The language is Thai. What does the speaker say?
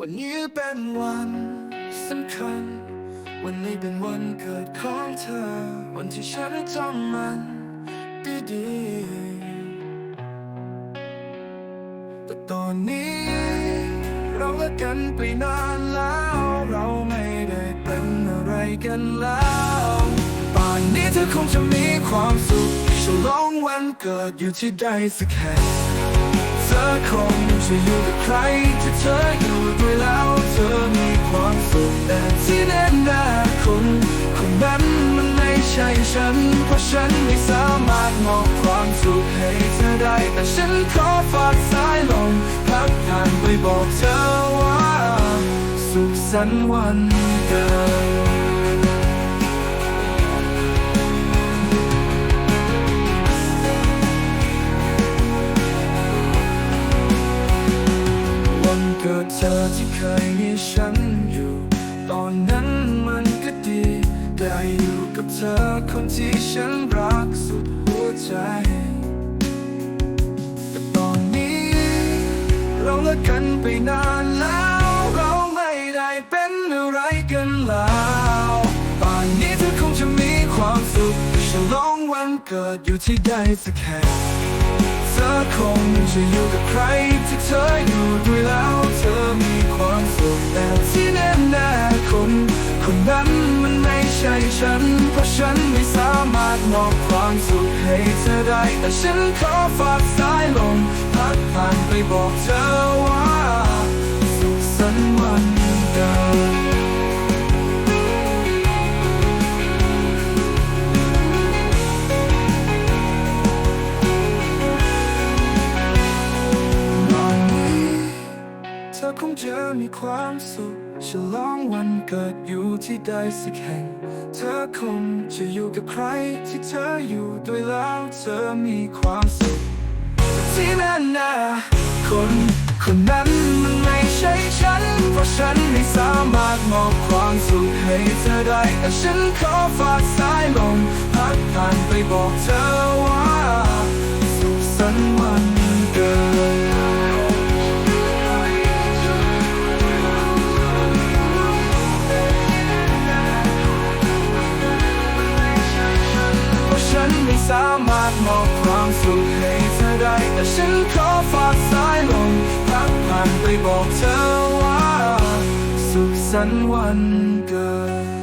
วันนี้เป็นวันสำคัญ วันนี้เป็นวันเกิดของเธอ วันที่ฉันจำมันดีๆแต่ตอนนี้ เราเลิกกันไปนานแล้ว เราไม่ได้เป็นอะไรกันแล้วป่านนี้เธอคงจะมีความสุขฉลองวันเกิดอยู่ที่ใดสักแห่งเธอคงจะอยู่กับใครที่เธอ นั้นมันไม่ใช่ฉัน เพราะฉันไม่สามารถมอบความสุขให้เธอได้ แต่ฉันขอฝากสายลมพักผ่านไปบอกเธอว่า สุขสันต์วันเกิดวันเกิดเธอที่เคยมีฉันอยู่ ตอนนั้นมัน ได้อยู่กับเธอคนที่ฉันรักสุดหัวใจ แต่ตอนนี้ เราเลิกกันไปนานแล้ว เราไม่ได้เป็นอะไรกันแล้วป่านนี้เธอคงจะมีความสุขฉลองวันเกิดอยู่ที่ใดสักแห่งเธอคงจะอยู่กับใคร ใช่ฉัน เพราะฉันไม่สามารถมอบความสุขให้เธอได้ แต่ฉันขอฝากสายลมพัดผ่านไปบอกเธอว่า สุขสันต์วันเดิม ธอคงจะมีความสุขฉลองวันเกิดอยู่ที่ใดสักแห่ง เธอคงจะอยู่กับใครที่เธออยู่ด้วยแล้วเธอมีความสุขที่แน่น่ะคนคนนั้นมันไม่ใช่ฉัน เพราะฉันไม่สามารถมอบความสุขให้เธอได้แต่ฉันขอฝากสายลมพัดผ่านไปบอกเธอ สามารถมอบความสุขให้เธอได้ แต่ฉันขอฝากสายลมพักผ่านไปบอกเธอว่า สุขสันต์วันเกิด